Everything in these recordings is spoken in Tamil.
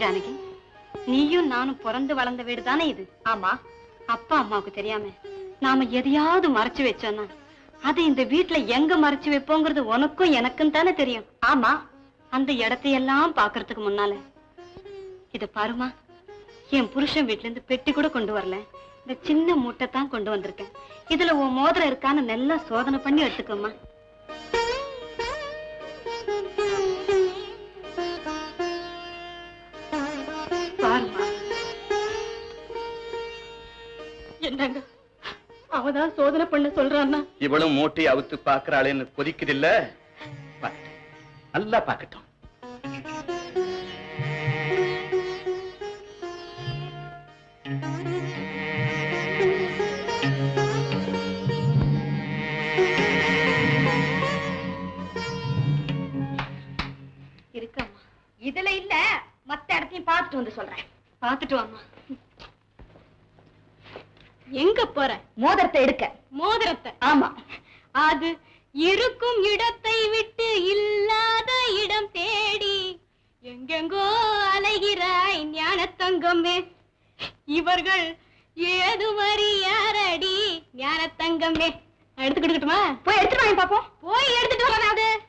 ஜானகி நீயும் நானும் பிறந்து வளர்ந்த வீடு தானே இது? ஆமா. அப்பா அம்மாவுக்கு தெரியாம நாம எதையாவது மறைச்சு வச்சோம்னா அது இந்த வீட்ல எங்க மறைச்சு வைப்போங்கிறது உனக்கும் எனக்கும் தானே தெரியும். ஆமா. அந்த இடத்தையெல்லாம் பாக்குறதுக்கு முன்னால இத பாருமா என் புருஷன் வீட்ல இருந்து பெட்டி கூட கொண்டு வரல. இந்த சின்ன மூட்டை தான் கொண்டு வந்திருக்கேன். இதுல உன் மோதிரம் இருக்கான்னு நல்லா சோதனை பண்ணி எடுத்துக்கோமா அவதான் சோதனை பண்ண சொல்றான்னா? இவளும் மூட்டை அவுத்து பாக்குறாளேன்னு கொதிக்குதில்ல? பாக்கட்டும். நல்லா பாக்கட்டும் இருக்கம்மா. இதுல இல்ல மத்த இடத்தையும் பார்த்துட்டு வந்து சொல்றேன். பார்த்துட்டு வாமா எங்க போற? மோதிரத்தை எடுக்க. மோதிரத்தை? ஆமா. அது இருக்கும் இடத்தை விட்டு இல்லாத இடம் தேடி எங்கெங்கோ அலைகிறாய் ஞானத்தங்கமே. இவர்கள் ஏதுவரி யாரடி ஞானத்தங்கமே. எடுத்துக்கிட்டுமா போய் எடுத்துட்டு வாங்க பாப்போம். போய் எடுத்துட்டு வரேன்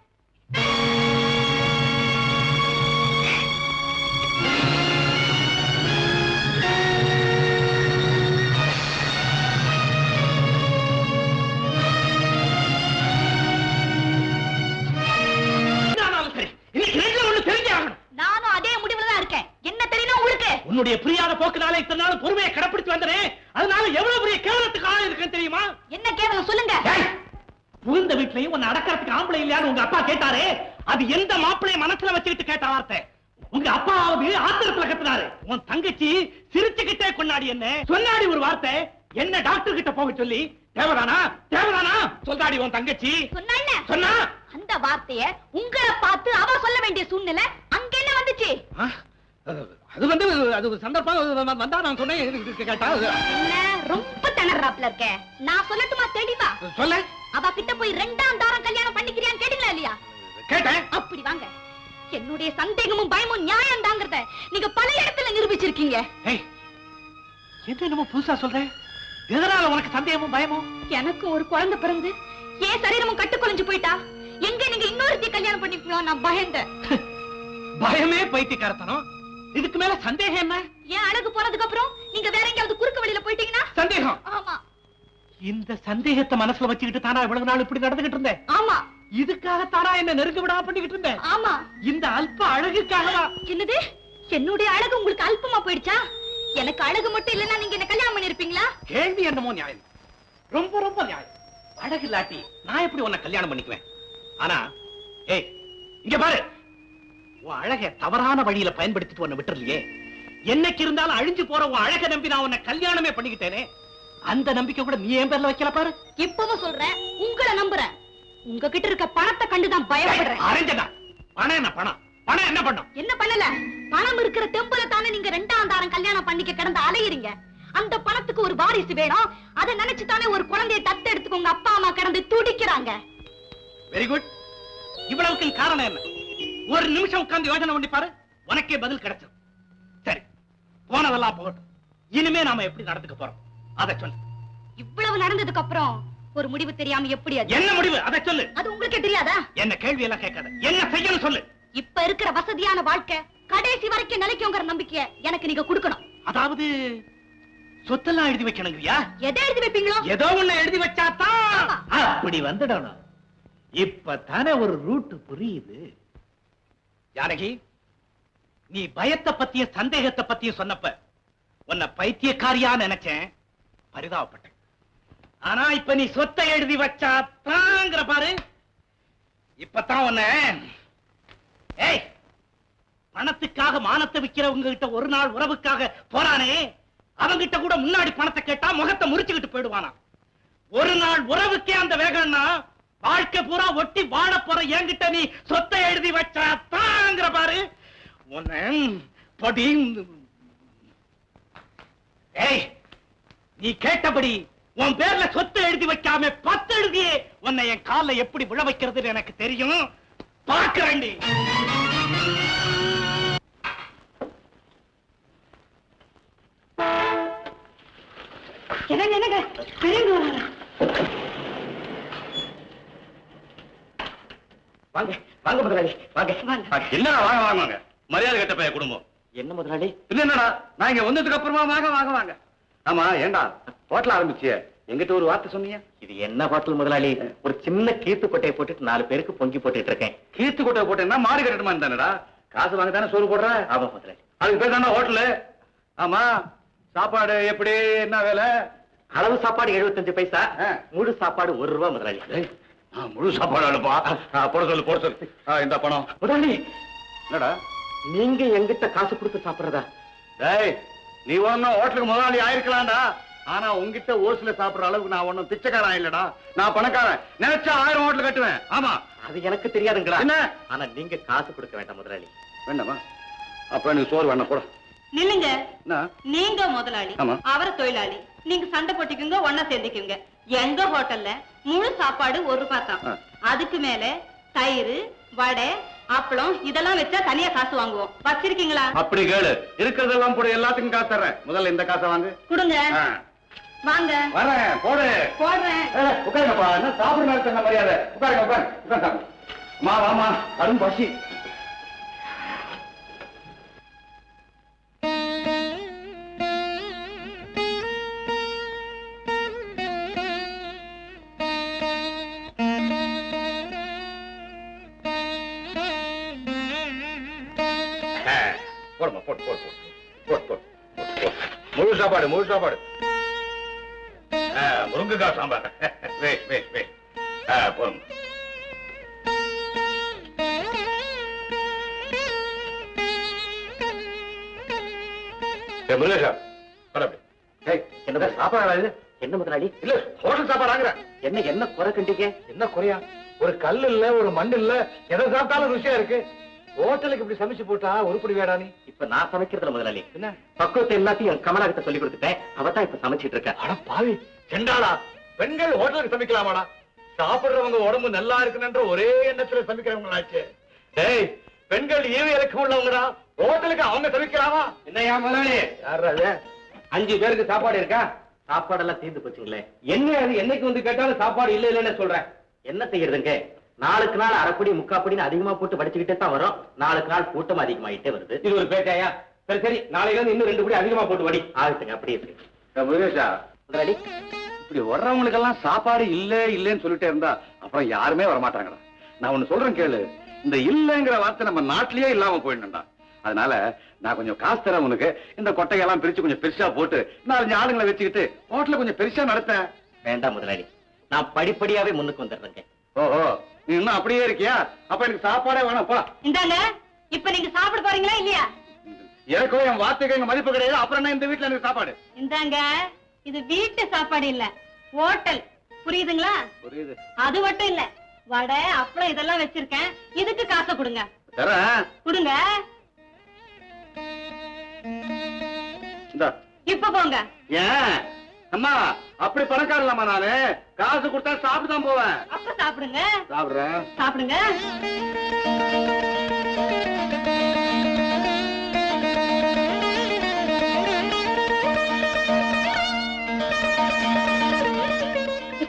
இருக்குன்னு தெரியுமா? என்ன கேவலம் சொல்லுங்க. புகுந்த வீட்லயும் உன்னை அடக்கறதுக்கு ஆம்பளை இல்லையான்னு உங்க அப்பா கேட்டாரே. அது எந்த மாப்பிளைய மனசுல வச்சுக்கிட்டு கேட்ட வார்த்தை? உங்க அப்பாவது ஆத்திரத்துல கத்துனாரு. உன் தங்கச்சி சிரிச்சுக்கிட்டே கொண்டாடி என்ன? சொன்னாடி ஒரு வார்த்தை. என்ன டாக்டர் கிட்ட போக சொல்லி? தேவதானா? தேவதானா? சொல்றாடி உன் தங்கச்சி. சொன்ன அந்த வார்த்தைய உங்களை பார்த்து அவ சொல்ல வேண்டிய சூழ்நிலை அங்க என்ன வந்துச்சு அது ஒரு சந்தர்ப்பம். வந்தா நான் சொன்னேன். கேட்டா? ரொம்ப திணறாப்ல இருக்க. நான் சொல்லட்டுமா? தெளிவா சொல்ல. அவ கிட்ட போய் ரெண்டாம் தாரம் கல்யாணம் பண்ணிக்கிறியான்னு கேட்டீங்களா இல்லையா? கேட்டேன். அப்படி வாங்க. என்னுடைய சந்தேகமும் பயமும் நியாயம் தாங்கிறத நீங்க பல இடத்துல நிரூபிச்சிருக்கீங்க. என்ன என்னமோ புதுசா சொல்றேன் எதனால உனக்கு சந்தேகமும் பயமும்? எனக்கு ஒரு குழந்தை பிறந்து ஏன் சரீரமும் கட்டுக்குலைஞ்சு போயிட்டா? எங்க நீங்க இன்னொருத்தி கல்யாணம் பண்ணிக்கலாம் நான் பயந்தேன். பயமே பைத்தியக்காரத்தனம். இதுக்கு மேல சந்தேகம் என்ன? ஏன் அழகு போனதுக்கு அப்புறம் நீங்க வேற எங்கேயாவது குறுக்கு வழியில போயிட்டீங்கன்னா? சந்தேகம். ஆமா. இந்த சந்தேகத்தை மனசுல வச்சுக்கிட்டு தானா இவ்வளவு நாள் இப்படி நடந்துகிட்டு இருந்தேன்? ஆமா. இதுக்காக தானா என்ன நெருங்க விடாம பண்ணிக்கிட்டு இருந்தேன்? ஆமா. இந்த அல்ப அழகுக்காகவா என்னது? என்னுடைய அழகு உங்களுக்கு அல்பமா போயிடுச்சா? எனக்கு அழகு மட்டும் இல்லைன்னா நீங்க என்ன கல்யாணம் பண்ணிருப்பீங்களா கேள்வி என்னமோ நியாயம். ரொம்ப ரொம்ப நியாயம். அழகு இல்லாட்டி நான் எப்படி உன்னை கல்யாணம் பண்ணிக்குவேன்? ஆனா ஏய் இங்க பாரு. உன் அழகை தவறான வழியில பயன்படுத்திட்டு உன்னை விட்டுறலையே? என்னைக்கு இருந்தாலும் அழிஞ்சு போற உன் அழகை நம்பி நான் உன்னை கல்யாணமே பண்ணிக்கிட்டேனே? அந்த நம்பிக்கை கூட நீ என் பேர்ல வைக்கல பாரு. இப்பவும் சொல்றேன் உங்களை நம்புறேன் உங்ககிட்ட இருக்க பணத்தை கண்டுதான் பயப்படுறேன். அரஞ்சனா பணம் என்ன பணம்? பணம் என்ன பண்ணும் என்ன பண்ணல? பணம் இருக்கிற தெம்புல தானே நீங்க ரெண்டாம் தாரம் கல்யாணம் பண்ணிக்க கிடந்து அலையுறீங்க. அந்த பணத்துக்கு ஒரு வாரிசு வேணும். அதை நினைச்சு தானே ஒரு குழந்தையை தத்து எடுத்துக்க உங்க அப்பா அம்மா கிடந்து துடிக்கிறாங்க. வெரி குட் இவ்வளவுக்கு காரணம் என்ன? ஒரு நிமிஷம் உட்கார்ந்து யோசனை பண்ணி பாரு உனக்கே பதில் கிடைச்சது சரி போனதெல்லாம் போகட்டும். இனிமே நாம எப்படி நடந்துக்க போறோம்? அதை சொல்லு. இவ்வளவு நடந்ததுக்கு அப்புறம் ஒரு முடிவு தெரியாம எப்படி அது? என்ன முடிவு? அதை சொல்லு. அது உங்களுக்கே தெரியாதா? என்ன கேள்வி எல்லாம் கேட்காத. என்ன செய்யணும் சொல்லு. இப்ப இருக்கிற வசதியான வாழ்க்கை கடைசி வரைக்கும் நிலைக்குங்கிற நம்பிக்கைய எனக்கு நீங்க கொடுக்கணும். அதாவது சொத்தெல்லாம் எழுதி வைக்கணுங்கய்யா எதை எழுதி வைப்பீங்களோ? ஏதோ ஒண்ணு எழுதி வச்சாதான். அப்படி வந்துடணும். இப்ப தானே ஒரு ரூட் புரியுது. ஜானகி நீ பயத்தை பத்திய சந்தேகத்தை பத்தியும் சொன்னப்ப உன்னை பைத்தியக்காரியா நினைச்சேன். பரிதாபப்பட்டேன். ஆனா இப்ப நீ சொத்தை எழுதி வச்சா தாங்கிற பாரு. இப்பதான் உன்ன ஏய் பணத்துக்காக மானத்தை விக்கிறவங்க கிட்ட ஒரு நாள் உறவுக்காக போறானே. அவங்கிட்ட கூட முன்னாடி பணத்தை கேட்டா முகத்தை முறிச்சுக்கிட்டு போயிடுவானா. ஒரு நாள் உறவுக்கே அந்த வேகம்னா வாழ்க்கை பூரா ஒட்டி வாழ போற என்கிட்ட நீ சொத்தை எழுதி வச்சாங்கிற பாரு. உன்ன படி ஏய் நீ கேட்டபடி உன் பேர்ல சொத்து எழுதி வைக்காம பத்து எழுதியே உன்னை என் கால்ல எப்படி விழ வைக்கிறதுன்னு எனக்கு தெரியும். பாக்குறேன்டி முதலாளி வாங்க. வாங்க. மரியாதை கெட்ட பைய குடும்பம். என்ன முதலாளி? என்னடா? நான் இங்க வந்ததுக்கு அப்புறமா வாங்க வாங்க வாங்க. ஆமா ஏண்டா? ஹோட்டல் ஆரம்பிச்சிய. எங்கிட்ட ஒரு வார்த்தை சொன்னீங்க இது என்ன ஹோட்டல் முதலாளி? ஒரு சின்ன கீத்து கொட்டையை போட்டுட்டு நாலு பேருக்கு பொங்கி போட்டுட்டு இருக்கேன். கீத்து கொட்டை போட்டேன்னா மாடு கட்டணுமா தானடா காசு வாங்க தானே சோறு போடுற? ஆமா முதலாளி. அதுக்கு பேர் தானே ஹோட்டலு. ஆமா சாப்பாடு எப்படி என்ன வேலை? அளவு சாப்பாடு 75 பைசா. முழு சாப்பாடு ஒரு ரூபா முதலாளி. முழு சாப்பாடு ஆ, போட சொல்லு போட சொல்லு. ஆ, இந்த பணம். முதலாளி என்னடா? நீங்க எங்கிட்ட காசு கொடுத்து சாப்பிடுறதா? டேய் நீ ஒன்னும் ஹோட்டலுக்கு முதலாளி ஆயிருக்கலாம்டா. ஆனா உன்கிட்ட ஓசில சாப்பிடுற அளவுக்கு நான் ஒன்னும் பிச்சைக்காரன் இல்லடா. நான் பணக்காரன். நினைச்சா ஆயிரம் ஹோட்டல் கட்டுவேன். ஆமா. அது எனக்கு தெரியாதுங்களா? என்ன? ஆனா நீங்க காசு கொடுக்க வேண்டாம் முதலாளி. வேண்டாமா? அப்ப எனக்கு சோறு வேணாம் கூட நில்லுங்க. நீங்க முதலாளி ஆமா. அவர் தொழிலாளி. நீங்க சண்டை போட்டுக்குங்க ஒன்னா சேர்ந்துக்குங்க. எங்க ஹோட்டல்ல முழு சாப்பாடு ஒரு ரூபாய் தான். அதுக்கு மேல தயிர் வடை அப்பளம் இதெல்லாம் வச்சா தனியா காசு வாங்குவோம். வச்சிருக்கீங்களா? அப்படி கேளு. இருக்கிறதெல்லாம் போட எல்லாத்துக்கும் காசு தர்றேன். முதல்ல இந்த காசை வாங்கு. கொடுங்க. வாங்க. வரேன் போடு. போடுறேன். உட்காருங்கப்பா. என்ன சாப்பிடுற நேரத்துல என்ன மரியாதை. உட்காருங்க உட்காரு சாப்பிடு. அம்மா வாமா. அரும் பசி. போடுமா போட்டு போட்டு போட்டு போட்டு போட்டு முழு சாப்பாடு முழு சாப்பாடு. முருங்கைக்காய் சாம்பார். வேஷ் வேஷ் ஆ, போதும். முருகேஷா சாப்பாடு என்ன முதலாளி? இல்ல ஹோட்டல் சாப்பாடு வாங்குறேன் என்ன என்ன குறை என்ன குறையா? ஒரு கல் இல்ல ஒரு மண் இல்ல எதை சாப்பிட்டாலும் ருசியா இருக்கு. ஹோட்டலுக்கு இப்படி சமைச்சு போட்டா உருப்படி வேடா நீ? இப்ப நான் சமைக்கிறதுல முதலாளி. என்ன? பக்குவத்தை எல்லாத்தையும் என் கமலா கிட்ட சொல்லி கொடுத்துட்டேன். அவ தான் இப்ப சமைச்சிட்டு இருக்கா. அட பாவி செண்டாளா பெண்கள் ஹோட்டலுக்கு சமைக்கலாமாடா? சாப்பிடுறவங்க உடம்பு நல்லா இருக்குன்ற ஒரே எண்ணத்துல சமைக்கிறவங்களாச்சு. டேய் பெண்கள் ஈவு இறக்கம் உள்ளவங்கடா. ஹோட்டலுக்கு அவங்க சமைக்கலாமா என்னையா முதலாளி? யார் அது? அஞ்சு பேருக்கு சாப்பாடு இருக்கா? சாப்பாடெல்லாம் தீர்ந்து போச்சுங்களே. என்ன அது? என்னைக்கு வந்து கேட்டாலும் சாப்பாடு இல்ல இல்லன்னு சொல்றேன் என்ன செய்யறதுங்க? நாளுக்கு நாள் அரைப்படி முக்காப்படின்னு அதிகமா போட்டு வடிச்சுக்கிட்டே தான் வரும். நாளுக்கு நாள் கூட்டம் அதிகமாயிட்டே வருது. இது ஒரு பேட்டையா சரி சரி. நாளையில இருந்து இன்னும் ரெண்டு படி அதிகமா போட்டு வடி. ஆகட்டுங்க அப்படியே இருக்கு. முருகேஷா. இப்படி வர்றவங்களுக்கெல்லாம் சாப்பாடு இல்ல இல்லன்னு சொல்லிட்டே இருந்தா அப்புறம் யாருமே வரமாட்டாங்கடா. நான் ஒண்ணு சொல்றேன் கேளு. இந்த இல்லங்கிற வார்த்தை நம்ம நாட்டிலேயே இல்லாம போயிடணும்டா. அதனால நான் கொஞ்சம் காசு தரேன் உனக்கு. இந்த கொட்டையெல்லாம் பிரிச்சு கொஞ்சம் பெருசா போட்டு நாலஞ்சு ஆளுங்களை வச்சுக்கிட்டு ஹோட்டல கொஞ்சம் பெருசா நடத்தேன் வேண்டாம் முதலாளி. நான் படிப்படியாவே முன்னுக்கு வந்துடுறேங்க. ஓஹோ. நீ இன்னும் அப்படியே இருக்கியா? அப்ப எனக்கு சாப்பாடே வேணாம்ப்பா இந்தாங்க இப்ப நீங்க சாப்பிட போறீங்களா இல்லையா? எனக்கும் என் வார்த்தைக்கு எங்க மதிப்பு கிடையாது. அப்புறம் என்ன இந்த வீட்டுல எனக்கு சாப்பாடு? இந்தாங்க இது வீட்டு சாப்பாடு இல்ல ஹோட்டல் புரியுதுங்களா? புரியுது. அது மட்டும் இல்ல வடை அப்பளம் இதெல்லாம் வச்சிருக்கேன். இதுக்கு காசை கொடுங்க. தரேன். கொடுங்க. இந்தா. இப்ப போங்க. ஏன்? அம்மா. அப்படி பணக்கார இல்லாமா நானு? காசு கொடுத்தா சாப்பிட்டு தான் போவேன். அப்ப சாப்பிடுங்க. சாப்பிடுறேன். சாப்பிடுங்க.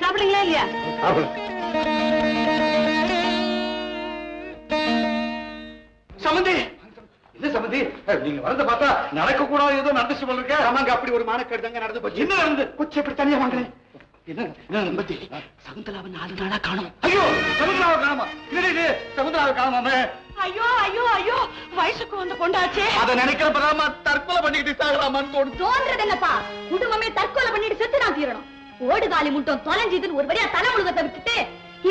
சாப்பிடுங்களா இல்லையா? சமந்தி சமந்தி நீங்க வரத பார்த்தா நடக்க கூடாது ஏதோ நடந்துச்சு போல இருக்க. ஆமாங்க அப்படி ஒரு மானக்கேடு தாங்க நடந்து போச்சு. என்ன நடந்து? கொச்சி எப்படி தனியா வாங்குறேன்? என்ன என்ன நம்பத்தி சகுந்தலாவை நாலு நாளா காணும். ஐயோ சகுந்தலாவை காணுமா? இது இது சகுந்தலாவை காணுமாமே? ஐயோ ஐயோ ஐயோ வயசுக்கு வந்து கொண்டாச்சே அத நினைக்கிறப்பதாமா தற்கொலை பண்ணிக்கிட்டு சாகலாமான்னு தோணுது தோன்றது என்னப்பா? குடும்பமே தற்கொலை பண்ணிட்டு செத்து நான் தீரணும். ஓடுகாலி முட்டம் தொலைஞ்சுதுன்னு ஒரு வழியா தலை முழுகத்தை விட்டுட்டு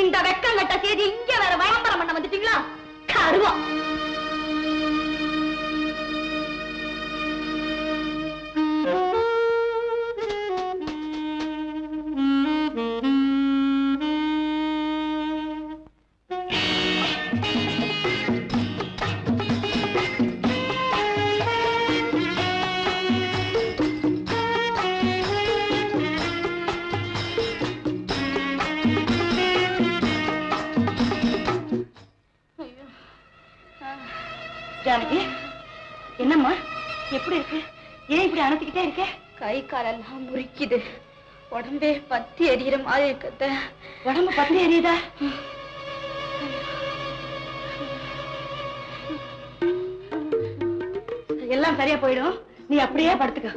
இந்த வெக்கங்கட்ட செய்தி இங்க வேற விளம்பரம் பண்ண வந்துட்டீங்களா? கருவம். அணைச்சிக்கிட்டே இருக்க? கை காலெல்லாம் முறிக்குது. உடம்பே பத்தி எரியிற மாதிரி இருக்கத்த உடம்பு பத்தி எரியுதா? எல்லாம் சரியா போயிடும். நீ அப்படியே படுத்துக்க?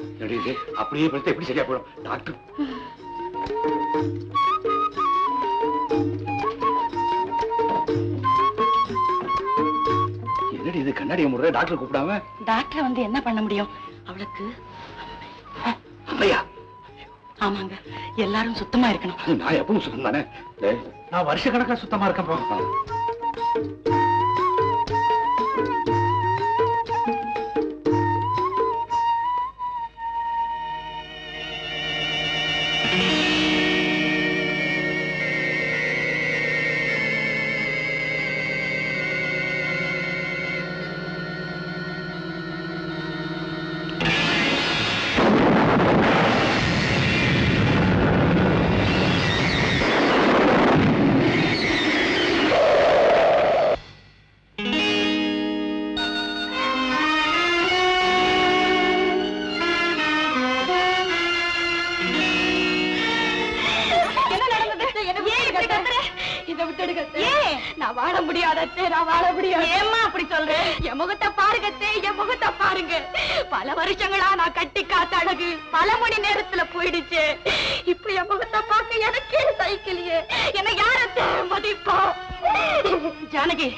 அப்படியே படுத்து எப்படி சரியா போயிடும்? டாக்டர். என்னடி இது? கண்ணாடியை முறை டாக்டர் கூப்பிடாம? டாக்டர் வந்து என்ன பண்ண முடியும்? அவளுக்கு அம்மையா ஆமாங்க எல்லாரும் சுத்தமா இருக்கணும். அது நான் எப்பவும் சுத்தம் தானே நான் வருஷ கணக்கா சுத்தமா இருக்கேன் முடியாதத்தே நான் வாழ முடியாது. ஏம்மா அப்படி சொல்றேன் என் முகத்தை பாருங்கத்தே என் முகத்தை பாருங்க. பல வருஷங்களா நான் கட்டி காத்த அழகு பல மணி நேரத்துல போயிடுச்சு. இப்ப என் முகத்தை பார்க்க எனக்கே சைக்கிளியே? என்ன யாரத்தை மதிப்பா? ஜானகி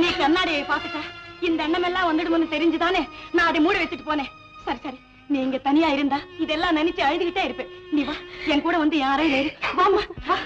நீ கண்ணாடியை பார்த்துட்ட இந்த எண்ணம் எல்லாம் வந்துடும்னு தெரிஞ்சுதானே நான் அதை மூடி வச்சுட்டு போனேன். சரி சரி. நீ இங்க தனியா இருந்தா இதெல்லாம் நினைச்சு அழுதுகிட்டே இருப்பேன். நீ வா என் கூட வந்து யாரையும் வாமா வா.